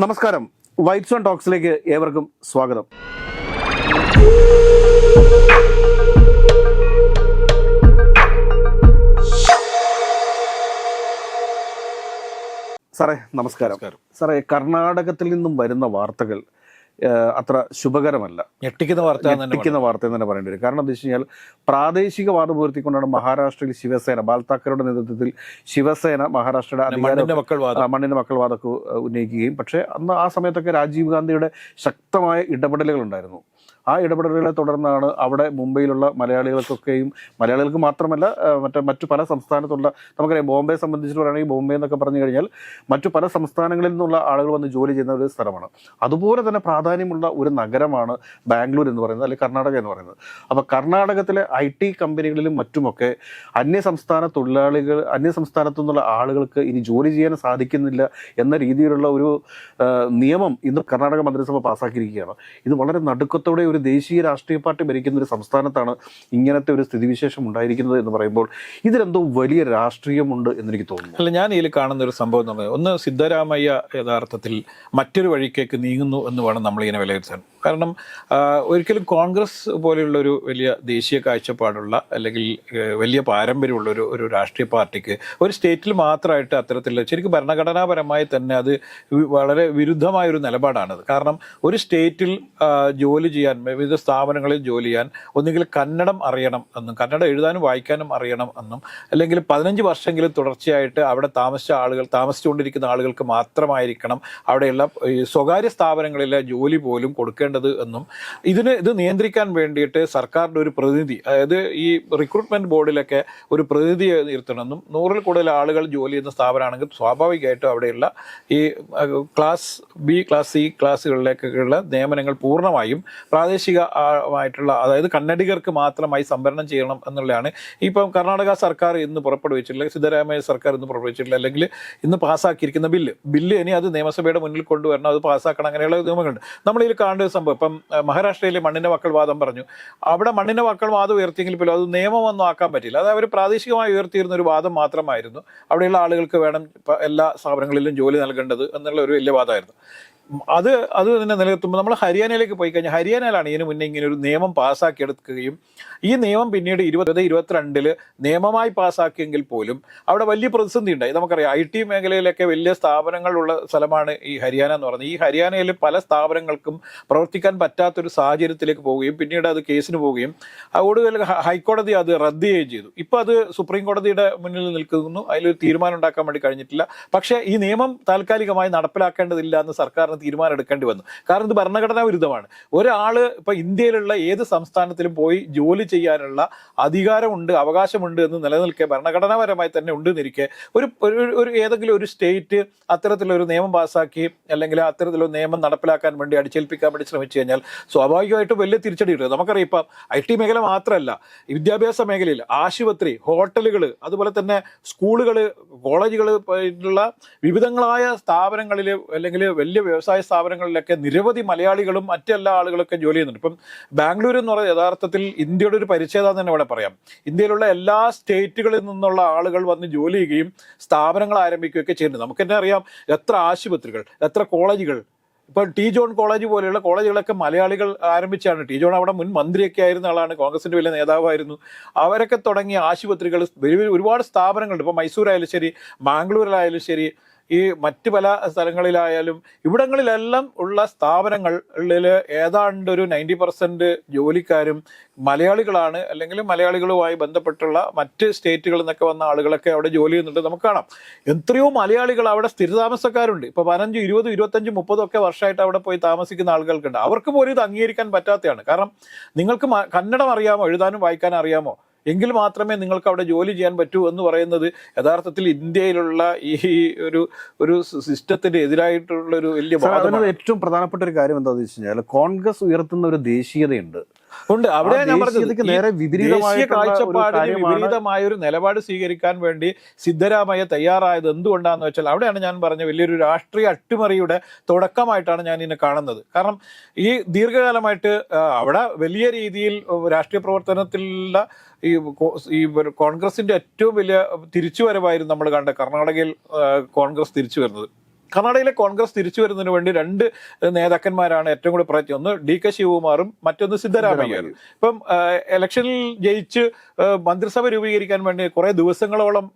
നമസ്കാരം. White zone ടോക്സിലേക്ക് ഏവർക്കും സ്വാഗതം. സാറേ നമസ്കാരം. സാറേ കർണാടകത്തിൽ നിന്നും വരുന്ന വാർത്തകൾ അത്ര ശുഭകരമല്ല. ഞെട്ടിക്കുന്ന വാർത്ത എന്ന് തന്നെ ഞെട്ടിക്കുന്ന വാർത്ത എന്ന് തന്നെ പറയേണ്ടി വരും. കാരണം എന്താ വെച്ച് കഴിഞ്ഞാൽ പ്രാദേശിക വാദം ഉയർത്തിക്കൊണ്ടാണ് മഹാരാഷ്ട്രയിൽ ശിവസേന ബാൽ താക്കറയുടെ നേതൃത്വത്തിൽ ശിവസേന മഹാരാഷ്ട്രയുടെ മണ്ണിന്റെ മക്കൾ വാദമൊക്കെ ഉന്നയിക്കുകയും. പക്ഷേ അന്ന് ആ സമയത്തൊക്കെ രാജീവ് ഗാന്ധിയുടെ ശക്തമായ ഇടപെടലുകൾ ഉണ്ടായിരുന്നു. ആ ഇടപെടലുകളെ തുടർന്നാണ് അവിടെ മുംബൈയിലുള്ള മലയാളികൾക്കൊക്കെയും മലയാളികൾക്ക് മാത്രമല്ല മറ്റേ മറ്റു പല സംസ്ഥാനത്തുള്ള നമുക്കറിയാം ബോംബെ സംബന്ധിച്ച് പറയുകയാണെങ്കിൽ ബോംബെ എന്നൊക്കെ പറഞ്ഞു കഴിഞ്ഞാൽ മറ്റു പല സംസ്ഥാനങ്ങളിൽ നിന്നുള്ള ആളുകൾ വന്ന് ജോലി ചെയ്യുന്ന ഒരു സ്ഥലമാണ്. അതുപോലെ തന്നെ പ്രാധാന്യമുള്ള ഒരു നഗരമാണ് ബാംഗ്ലൂർ എന്ന് പറയുന്നത് അല്ലെങ്കിൽ കർണാടക എന്ന് പറയുന്നത്. അപ്പോൾ കർണാടകത്തിലെ ഐ ടി കമ്പനികളിലും മറ്റുമൊക്കെ അന്യ സംസ്ഥാന തൊഴിലാളികൾ അന്യ സംസ്ഥാനത്തു നിന്നുള്ള ആളുകൾക്ക് ഇനി ജോലി ചെയ്യാൻ സാധിക്കുന്നില്ല എന്ന രീതിയിലുള്ള ഒരു നിയമം ഇന്ന് കർണാടക മന്ത്രിസഭ പാസ്സാക്കിയിരിക്കുകയാണ് ഇത് വളരെ നടുക്കത്തോടെ ഒരു ദേശീയ രാഷ്ട്രീയ പാർട്ടി ഭരിക്കുന്ന ഒരു സംസ്ഥാനത്താണ് ഇങ്ങനത്തെ ഒരു സ്ഥിതിവിശേഷം ഉണ്ടായിരിക്കുന്നത് എന്ന് പറയുമ്പോൾ ഇതിലെന്തോ വലിയ രാഷ്ട്രീയമുണ്ട് എന്നെനിക്ക് തോന്നുന്നു. അല്ല ഞാൻ ഇതിൽ കാണുന്ന ഒരു സംഭവം എന്ന് പറയുന്നത് ഒന്ന് സിദ്ധരാമയ്യ യഥാർത്ഥത്തിൽ മറ്റൊരു വഴിക്കേക്ക് നീങ്ങുന്നു എന്ന് വേണം നമ്മളിങ്ങനെ വിലയിരുത്താൻ. കാരണം ഒരിക്കലും കോൺഗ്രസ് പോലെയുള്ള ഒരു വലിയ ദേശീയ കാഴ്ചപ്പാടുള്ള അല്ലെങ്കിൽ വലിയ പാരമ്പര്യമുള്ള ഒരു ഒരു രാഷ്ട്രീയ പാർട്ടിക്ക് ഒരു സ്റ്റേറ്റിൽ മാത്രമായിട്ട് അത്തരത്തിലുള്ള ശരിക്കും ഭരണഘടനാപരമായി തന്നെ അത് വളരെ വിരുദ്ധമായ ഒരു നിലപാടാണത്. കാരണം ഒരു സ്റ്റേറ്റിൽ ജോലി ചെയ്യാൻ വിവിധ സ്ഥാപനങ്ങളിൽ ജോലി ചെയ്യാൻ ഒന്നുകിൽ കന്നഡം അറിയണം എന്നും കന്നഡ എഴുതാനും വായിക്കാനും അറിയണം എന്നും അല്ലെങ്കിൽ പതിനഞ്ച് വർഷമെങ്കിലും തുടർച്ചയായിട്ട് അവിടെ താമസിച്ച ആളുകൾ താമസിച്ചുകൊണ്ടിരിക്കുന്ന ആളുകൾക്ക് മാത്രമായിരിക്കണം അവിടെയുള്ള സ്വകാര്യ സ്ഥാപനങ്ങളിലെ ജോലി പോലും കൊടുക്കേണ്ടത് എന്നും ഇതിന് ഇത് നിയന്ത്രിക്കാൻ വേണ്ടിയിട്ട് സർക്കാരിന്റെ ഒരു പ്രതിനിധി അതായത് ഈ റിക്രൂട്ട്മെന്റ് ബോർഡിലൊക്കെ ഒരു പ്രതിനിധിയെ നിർത്തണമെന്നും നൂറിൽ കൂടുതൽ ആളുകൾ ജോലി ചെയ്യുന്ന സ്ഥാപനമാണെങ്കിൽ സ്വാഭാവികമായിട്ടും അവിടെയുള്ള ഈ ക്ലാസ് ബി ക്ലാസ് സി ക്ലാസ്സുകളിലേക്കുള്ള നിയമനങ്ങൾ പൂർണമായും പ്രാദേശികമായിട്ടുള്ള അതായത് കന്നഡികർക്ക് മാത്രമായി സംവരണം ചെയ്യണം എന്നുള്ളതാണ്. ഇപ്പം കർണാടക സർക്കാർ ഇന്ന് പുറപ്പെടുവിച്ചിട്ടില്ല സിദ്ധരാമയ്യ സർക്കാർ ഇന്ന് പുറപ്പെടുവിച്ചിട്ടില്ല അല്ലെങ്കിൽ ഇന്ന് പാസ്സാക്കിയിരിക്കുന്ന ബില്ല്. ബില്ല് ഇനി അത് നിയമസഭയുടെ മുന്നിൽ കൊണ്ടുവരണം അത് പാസ്സാക്കണം അങ്ങനെയുള്ള നിയമങ്ങളുണ്ട്. നമ്മൾ ഇതിൽ കാണേണ്ട സംഭവം. ഇപ്പം മഹാരാഷ്ട്രയിലെ മണ്ണിന്റെ മക്കൾ വാദം പറഞ്ഞു. അവിടെ മണ്ണിന്റെ മക്കൾ വാദം ഉയർത്തിയെങ്കിൽ പോലും അത് നിയമമൊന്നും ആക്കാൻ പറ്റില്ല. അത് അവർ പ്രാദേശികമായി ഉയർത്തിയിരുന്ന ഒരു വാദം മാത്രമായിരുന്നു. അവിടെയുള്ള ആളുകൾക്ക് വേണം എല്ലാ സ്ഥാപനങ്ങളിലും ജോലി നൽകേണ്ടത് എന്നുള്ള ഒരു വലിയ വാദമായിരുന്നു. അത് അത് തന്നെ നിലനിർത്തുമ്പോൾ നമ്മൾ ഹരിയാനയിലേക്ക് പോയി കഴിഞ്ഞാൽ ഹരിയാനയിലാണ് ഇതിനു മുന്നേ ഇങ്ങനെ ഒരു നിയമം പാസ്സാക്കിയെടുക്കുകയും ഈ നിയമം പിന്നീട് ഇരുപത് ഇരുപത്തിരണ്ടിൽ നിയമമായി പാസ്സാക്കിയെങ്കിൽ പോലും അവിടെ വലിയ പ്രതിസന്ധി ഉണ്ടായി. നമുക്കറിയാം ഐ ടി മേഖലയിലൊക്കെ വലിയ സ്ഥാപനങ്ങളുള്ള സ്ഥലമാണ് ഈ ഹരിയാന എന്ന് പറയുന്നത്. ഈ ഹരിയാനയിൽ പല സ്ഥാപനങ്ങൾക്കും പ്രവർത്തിക്കാൻ പറ്റാത്തൊരു സാഹചര്യത്തിലേക്ക് പോവുകയും പിന്നീട് അത് കേസിന് പോവുകയും ഒടുവിൽ ഹൈക്കോടതി അത് റദ്ദ് ചെയ്യുകയും ചെയ്തു. ഇപ്പൊ അത് സുപ്രീം കോടതിയുടെ മുന്നിൽ നിൽക്കുന്നു. അതിലൊരു തീരുമാനം ഉണ്ടാക്കാൻ വേണ്ടി കഴിഞ്ഞിട്ടില്ല. പക്ഷേ ഈ നിയമം താൽക്കാലികമായി നടപ്പിലാക്കേണ്ടതില്ല എന്ന് സർക്കാരിന് തീരുമാനം എടുക്കേണ്ടി വന്നു. കാരണം ഇത് ഭരണഘടനാ വിരുദ്ധമാണ്. ഒരാൾ ഇപ്പൊ ഇന്ത്യയിലുള്ള ഏത് സംസ്ഥാനത്തിലും പോയി ജോലി ചെയ്യാനുള്ള അധികാരമുണ്ട് അവകാശമുണ്ട് എന്ന് നിലനിൽക്കെ ഭരണഘടനാപരമായി തന്നെ ഉണ്ട് എന്നിരിക്കെ ഒരു ഒരു- ഒരു ഏതെങ്കിലും ഒരു സ്റ്റേറ്റ് അത്തരത്തിലൊരു നിയമം പാസ്സാക്കി അല്ലെങ്കിൽ അത്തരത്തിലൊരു നിയമം നടപ്പിലാക്കാൻ വേണ്ടി അടിച്ചേൽപ്പിക്കാൻ വേണ്ടി ശ്രമിച്ചു കഴിഞ്ഞാൽ സ്വാഭാവികമായിട്ടും വലിയ തിരിച്ചടി കിട്ടും നമുക്കറിയാം ഇപ്പം ഐ ടി മേഖല മാത്രമല്ല വിദ്യാഭ്യാസ മേഖലയിൽ ആശുപത്രി ഹോട്ടലുകൾ അതുപോലെ തന്നെ സ്കൂളുകൾ കോളേജുകൾ ഉള്ള വിവിധങ്ങളായ സ്ഥാപനങ്ങളിൽ അല്ലെങ്കിൽ വലിയ വ്യവസായ സ്ഥാപനങ്ങളിലൊക്കെ നിരവധി മലയാളികളും മറ്റെല്ലാ ആളുകളൊക്കെ ജോലി ചെയ്യുന്നുണ്ട്. ഇപ്പം ബാംഗ്ലൂർ എന്ന് പറയുന്നത് യഥാർത്ഥത്തിൽ ഇന്ത്യയുടെ ഒരു പരിച്ഛേദം തന്നെ ഇവിടെ പറയാം. ഇന്ത്യയിലുള്ള എല്ലാ സ്റ്റേറ്റുകളിൽ നിന്നുള്ള ആളുകൾ വന്ന് ജോലി ചെയ്യുകയും സ്ഥാപനങ്ങൾ ആരംഭിക്കുകയൊക്കെ ചെയ്യുന്നുണ്ട്. നമുക്ക് തന്നെ അറിയാം എത്ര ആശുപത്രികൾ എത്ര കോളേജുകൾ. ഇപ്പോൾ ടി ജോൺ കോളേജ് പോലെയുള്ള കോളേജുകളൊക്കെ മലയാളികൾ ആരംഭിച്ചാണ്. ടി ജോൺ അവിടെ മുൻ മന്ത്രിയൊക്കെ ആയിരുന്ന ആളാണ് കോൺഗ്രസിന്റെ വലിയ നേതാവായിരുന്നു. അവരൊക്കെ തുടങ്ങിയ ആശുപത്രികൾ ഒരുപാട് സ്ഥാപനങ്ങളുണ്ട്. ഇപ്പോൾ മൈസൂരായാലും ശരി ബാംഗ്ലൂരിലായാലും ശരി ഈ മറ്റ് പല സ്ഥലങ്ങളിലായാലും ഇവിടങ്ങളിലെല്ലാം ഉള്ള സ്ഥാപനങ്ങളിൽ ഏതാണ്ട് ഒരു നയന്റി പെർസെന്റ് ജോലിക്കാരും മലയാളികളാണ്. അല്ലെങ്കിൽ മലയാളികളുമായി ബന്ധപ്പെട്ടുള്ള മറ്റ് സ്റ്റേറ്റുകളിൽ നിന്നൊക്കെ വന്ന ആളുകളൊക്കെ അവിടെ ജോലി ചെയ്യുന്നുണ്ട്. നമുക്ക് കാണാം. എത്രയോ മലയാളികൾ അവിടെ സ്ഥിരതാമസക്കാരുണ്ട്. ഇപ്പോൾ പതിനഞ്ച് ഇരുപത് ഇരുപത്തഞ്ച് മുപ്പതും ഒക്കെ വർഷമായിട്ട് അവിടെ പോയി താമസിക്കുന്ന ആളുകൾക്കുണ്ട്. അവർക്ക് പോലും ഇത് അംഗീകരിക്കാൻ പറ്റാത്തതാണ്. കാരണം നിങ്ങൾക്ക് കന്നഡം അറിയാമോ? എഴുതാനും വായിക്കാനും അറിയാമോ? എങ്കിൽ മാത്രമേ നിങ്ങൾക്ക് അവിടെ ജോലി ചെയ്യാൻ പറ്റൂ എന്ന് പറയുന്നത് യഥാർത്ഥത്തിൽ ഇന്ത്യയിലുള്ള ഈ ഒരു ഒരു സിസ്റ്റത്തിന്റെ എതിരായിട്ടുള്ള ഒരു വലിയ ഏറ്റവും പ്രധാനപ്പെട്ട ഒരു കാര്യം എന്താണെന്ന് വെച്ച് കഴിഞ്ഞാൽ കോൺഗ്രസ് ഉയർത്തുന്ന ഒരു ദേശീയതയുണ്ട്. ഉണ്ട്. അവിടെ ഞാൻ പറഞ്ഞത്. നേരെ ഒരു കാഴ്ചപ്പാടിന് വിപരീതമായ ഒരു നിലപാട് സ്വീകരിക്കാൻ വേണ്ടി സിദ്ധരാമയ്യ തയ്യാറായത് എന്തുകൊണ്ടാന്ന് വെച്ചാൽ അവിടെയാണ് ഞാൻ പറഞ്ഞ വലിയൊരു രാഷ്ട്രീയ അട്ടിമറിയുടെ തുടക്കമായിട്ടാണ് ഞാൻ ഇതിനെ കാണുന്നത്. കാരണം ഈ ദീർഘകാലമായിട്ട് അവിടെ വലിയ രീതിയിൽ രാഷ്ട്രീയ പ്രവർത്തനത്തിലുള്ള ഈ ഈ കോൺഗ്രസിന്റെ ഏറ്റവും വലിയ തിരിച്ചുവരവായിരുന്നു നമ്മൾ കണ്ട കർണാടകയിൽ കോൺഗ്രസ് തിരിച്ചു വരുന്നത് കർണാടകയിലെ കോൺഗ്രസ് തിരിച്ചു വരുന്നതിന് വേണ്ടി രണ്ട് നേതാക്കന്മാരാണ് ഏറ്റവും കൂടുതൽ പ്രയത്നം ഒന്ന് ഡി കെ ശിവകുമാറും മറ്റൊന്ന് സിദ്ധരാമയ്യയും. ഇപ്പം ഇലക്ഷനിൽ ജയിച്ച് മന്ത്രിസഭ രൂപീകരിക്കാൻ വേണ്ടി കുറെ ദിവസങ്ങളോളം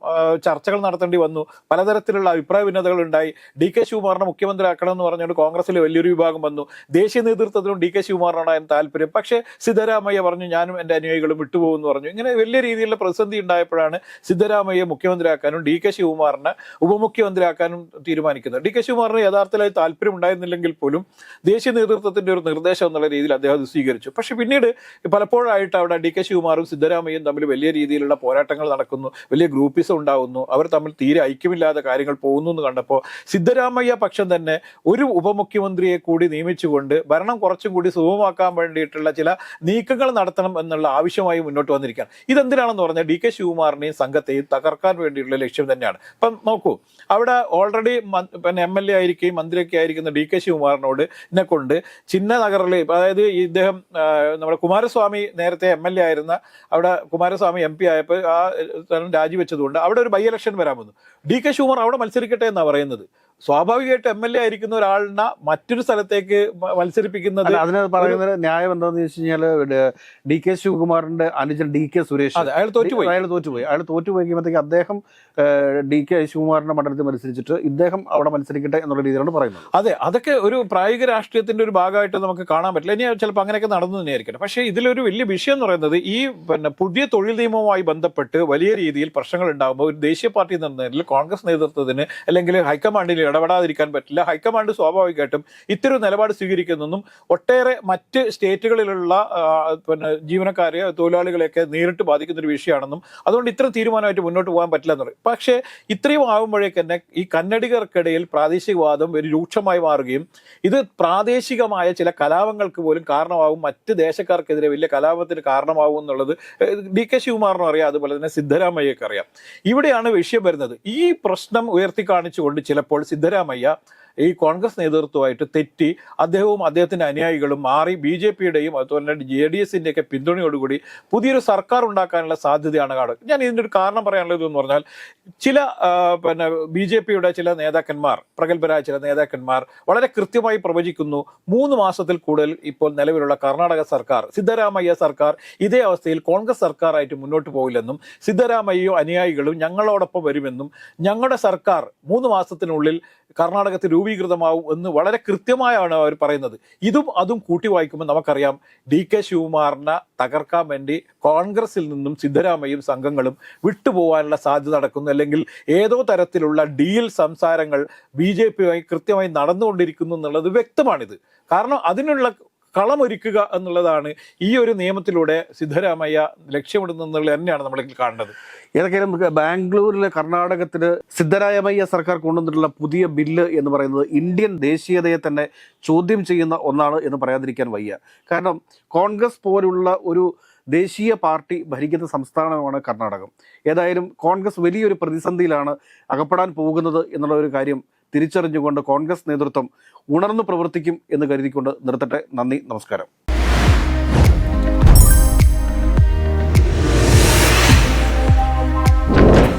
ചർച്ചകൾ നടത്തേണ്ടി വന്നു. പലതരത്തിലുള്ള അഭിപ്രായ ഭിന്നതകൾ ഉണ്ടായി. ഡി കെ ശിവകുമാറിനെ മുഖ്യമന്ത്രിയാക്കണം എന്ന് പറഞ്ഞുകൊണ്ട് കോൺഗ്രസിലെ വലിയൊരു വിഭാഗം വന്നു. ദേശീയ നേതൃത്വത്തിലും ഡി കെ ശിവകുമാറിനാണ് അതിന് താല്പര്യം. പക്ഷേ സിദ്ധരാമയ്യ പറഞ്ഞു ഞാനും എന്റെ അനുയായികളും വിട്ടുപോകുമെന്ന് പറഞ്ഞു. ഇങ്ങനെ വലിയ രീതിയിലുള്ള പ്രതിസന്ധി ഉണ്ടായപ്പോഴാണ് സിദ്ധരാമയ്യ മുഖ്യമന്ത്രിയാക്കാനും ഡി കെ ശിവകുമാറിനെ ഉപമുഖ്യമന്ത്രിയാക്കാനും തീരുമാനിക്കുന്നത്. ഡി കെ ശിവകുമാറിന് യഥാർത്ഥത്തിൽ താല്പര്യം ഉണ്ടായിരുന്നില്ലെങ്കിൽ പോലും ദേശീയ നേതൃത്വത്തിന്റെ ഒരു നിർദ്ദേശം എന്നുള്ള രീതിയിൽ അദ്ദേഹം അത് സ്വീകരിച്ചു. പക്ഷെ പിന്നീട് പലപ്പോഴായിട്ട് അവിടെ ഡി കെ ശിവകുമാറും സിദ്ധരാമയ്യയും തമ്മിൽ വലിയ രീതിയിലുള്ള പോരാട്ടങ്ങൾ നടക്കുന്നു വലിയ ഗ്രൂപ്പിസം ഉണ്ടാകുന്നു അവർ തമ്മിൽ തീരെ ഐക്യമില്ലാതെ കാര്യങ്ങൾ പോകുന്നു എന്ന് കണ്ടപ്പോൾ സിദ്ധരാമയ്യ പക്ഷം തന്നെ ഒരു ഉപമുഖ്യമന്ത്രിയെ കൂടി നിയമിച്ചുകൊണ്ട് ഭരണം കുറച്ചും കൂടി സുഗമമാക്കാൻ വേണ്ടിയിട്ടുള്ള ചില നീക്കങ്ങൾ നടത്തണം എന്നുള്ള ആവശ്യമായി മുന്നോട്ട് വന്നിരിക്കുകയാണ്. ഇതെന്തിനാണെന്ന് പറഞ്ഞാൽ ഡി കെ ശിവകുമാറിനെയും സംഘത്തെയും തകർക്കാൻ വേണ്ടിയിട്ടുള്ള ലക്ഷ്യം തന്നെയാണ്. ഇപ്പം നോക്കൂ അവിടെ ഓൾറെഡി പിന്നെ എം എൽ എ ആയിരിക്കുകയും മന്ത്രിയൊക്കെ ആയിരിക്കുന്ന ഡി കെ ശിവകുമാറിനോട് എന്നെ കൊണ്ട് ചിന്ന നഗറിൽ അതായത് ഇദ്ദേഹം നമ്മുടെ കുമാരസ്വാമി നേരത്തെ എം എൽ എ ആയിരുന്ന അവിടെ കുമാരസ്വാമി എം പി ആയപ്പോൾ ആ സ്ഥലം രാജിവെച്ചതുകൊണ്ട് അവിടെ ഒരു ബൈ ഇലക്ഷൻ വരാൻ വന്നു. ഡി കെ ശിവകുമാർ അവിടെ മത്സരിക്കട്ടെ എന്നാണ് പറയുന്നത്? സ്വാഭാവികമായിട്ട് എം എൽ എ ആയിരിക്കുന്ന ഒരാളിനെ മറ്റൊരു സ്ഥലത്തേക്ക് മത്സരിപ്പിക്കുന്നത് അതിന് പറയുന്നത് ന്യായം എന്താണെന്ന് വെച്ച് കഴിഞ്ഞാൽ ഡി കെ ശിവകുമാറിന്റെ അനുജൻ ഡി കെ സുരേഷ്. അതെ അയാൾ തോറ്റുപോയി. അയാൾ തോറ്റുപോയി. അയാൾ തോറ്റുപോയി കഴിയുമ്പോഴത്തേക്ക് അദ്ദേഹം ഡി കെ ശിവകുമാറിന്റെ മണ്ഡലത്തിൽ മത്സരിച്ചിട്ട് ഇദ്ദേഹം അവിടെ മത്സരിക്കട്ടെ എന്നുള്ള രീതിയിലാണ് പറയുന്നത്. അതെ അതൊക്കെ ഒരു പ്രായോഗിക രാഷ്ട്രീയത്തിന്റെ ഒരു ഭാഗമായിട്ട് നമുക്ക് കാണാൻ പറ്റില്ല. ഇനി ചിലപ്പോൾ അങ്ങനെയൊക്കെ നടന്നു തന്നെയായിരിക്കട്ടെ പക്ഷേ ഇതിലൊരു വലിയ വിഷയം എന്ന് പറയുന്നത് ഈ പിന്നെ പുതിയ തൊഴിൽ നിയമവുമായി ബന്ധപ്പെട്ട് വലിയ രീതിയിൽ പ്രശ്നങ്ങൾ ഉണ്ടാകുമ്പോൾ ഒരു ദേശീയ പാർട്ടി എന്ന നിലയിൽ കോൺഗ്രസ് നേതൃത്വത്തിന് അല്ലെങ്കിൽ ഹൈക്കമാൻഡിൽ ഇടപെടാതിരിക്കാൻ പറ്റില്ല. ഹൈക്കമാൻഡ് സ്വാഭാവികമായിട്ടും ഇത്തരം നിലപാട് സ്വീകരിക്കുന്നതും ഒട്ടേറെ മറ്റ് സ്റ്റേറ്റുകളിലുള്ള പിന്നെ ജീവനക്കാരെ തൊഴിലാളികളെയൊക്കെ നേരിട്ട് ബാധിക്കുന്ന ഒരു വിഷയമാണെന്നും അതുകൊണ്ട് ഇത്ര തീരുമാനമായിട്ട് മുന്നോട്ട് പോകാൻ പറ്റില്ല എന്ന് പറയും. പക്ഷേ ഇത്രയും ആകുമ്പോഴേക്ക് തന്നെ ഈ കന്നഡികർക്കിടയിൽ പ്രാദേശികവാദം ഒരു രൂക്ഷമായി മാറുകയും ഇത് പ്രാദേശികമായ ചില കലാപങ്ങൾക്ക് പോലും കാരണമാകും മറ്റ് ദേശക്കാർക്കെതിരെ വലിയ കലാപത്തിന് കാരണമാകും എന്നുള്ളത് ഡി കെ ശിവകുമാറിനും അറിയാം. അതുപോലെ തന്നെ സിദ്ധരാമയ്യക്ക് അറിയാം. ഇവിടെയാണ് വിഷയം വരുന്നത്. ഈ പ്രശ്നം ഉയർത്തി കാണിച്ചുകൊണ്ട് ചിലപ്പോൾ സിദ്ധരാമയ്യ ഈ കോൺഗ്രസ് നേതൃത്വമായിട്ട് തെറ്റി അദ്ദേഹവും അദ്ദേഹത്തിന്റെ അനുയായികളും മാറി ബി ജെ പിയുടെയും അതുപോലെ തന്നെ ജെ ഡി എസിന്റെ ഒക്കെ പിന്തുണയോടുകൂടി പുതിയൊരു സർക്കാർ ഉണ്ടാക്കാനുള്ള സാധ്യതയാണ് കാണുന്നത്. ഞാൻ ഇതിന്റെ ഒരു കാരണം പറയാനുള്ളത് എന്ന് പറഞ്ഞാൽ ചില പിന്നെ ബി ജെ പിയുടെ ചില നേതാക്കന്മാർ പ്രഗത്ഭരായ ചില നേതാക്കന്മാർ വളരെ കൃത്യമായി പ്രവചിക്കുന്നു മൂന്ന് മാസത്തിൽ കൂടുതൽ ഇപ്പോൾ നിലവിലുള്ള കർണാടക സർക്കാർ സിദ്ധരാമയ്യ സർക്കാർ ഇതേ അവസ്ഥയിൽ കോൺഗ്രസ് സർക്കാരായിട്ട് മുന്നോട്ട് പോകില്ലെന്നും സിദ്ധരാമയ്യോ അനുയായികളും ഞങ്ങളോടൊപ്പം വരുമെന്നും ഞങ്ങളുടെ സർക്കാർ മൂന്ന് മാസത്തിനുള്ളിൽ കർണാടകത്തിൽ രൂപീകൃതമാവും എന്ന് വളരെ കൃത്യമായാണ് അവർ പറയുന്നത്. ഇതും അതും കൂട്ടി വായിക്കുമ്പോൾ നമുക്കറിയാം ഡി കെ ശിവകുമാറിനെ തകർക്കാൻ വേണ്ടി കോൺഗ്രസിൽ നിന്നും സിദ്ധരാമയ്യയും സംഘങ്ങളും വിട്ടുപോകാനുള്ള സാധ്യത നടക്കുന്നു. അല്ലെങ്കിൽ ഏതോ തരത്തിലുള്ള ഡീൽ സംസാരങ്ങൾ ബി ജെ പിയുമായി കൃത്യമായി നടന്നുകൊണ്ടിരിക്കുന്നു എന്നുള്ളത് വ്യക്തമാണിത്. കാരണം അതിനുള്ള കളമൊരുക്കുക എന്നുള്ളതാണ് ഈ ഒരു നിയമത്തിലൂടെ സിദ്ധരാമയ്യ ലക്ഷ്യമിടുന്നത് തന്നെയാണ് നമ്മൾ കാണുന്നത്. ഏതൊക്കെയാലും ബാംഗ്ലൂരിലെ കർണാടകത്തിൽ സിദ്ധരാമയ്യ സർക്കാർ കൊണ്ടുവന്നിട്ടുള്ള പുതിയ ബില്ല് എന്ന് പറയുന്നത് ഇന്ത്യൻ ദേശീയതയെ തന്നെ ചോദ്യം ചെയ്യുന്ന ഒന്നാണ് എന്ന് പറയാതിരിക്കാൻ വയ്യ. കാരണം കോൺഗ്രസ് പോലുള്ള ഒരു ദേശീയ പാർട്ടി ഭരിക്കുന്ന സംസ്ഥാനമാണ് കർണാടകം. ഏതായാലും കോൺഗ്രസ് വലിയൊരു പ്രതിസന്ധിയിലാണ് അകപ്പെടാൻ പോകുന്നത് എന്നുള്ള ഒരു കാര്യം തിരിച്ചറിഞ്ഞുകൊണ്ട് കോൺഗ്രസ് നേതൃത്വം ഉണർന്നു പ്രവർത്തിക്കും എന്ന് കരുതിക്കൊണ്ട് നിർത്തട്ടെ. നന്ദി നമസ്കാരം.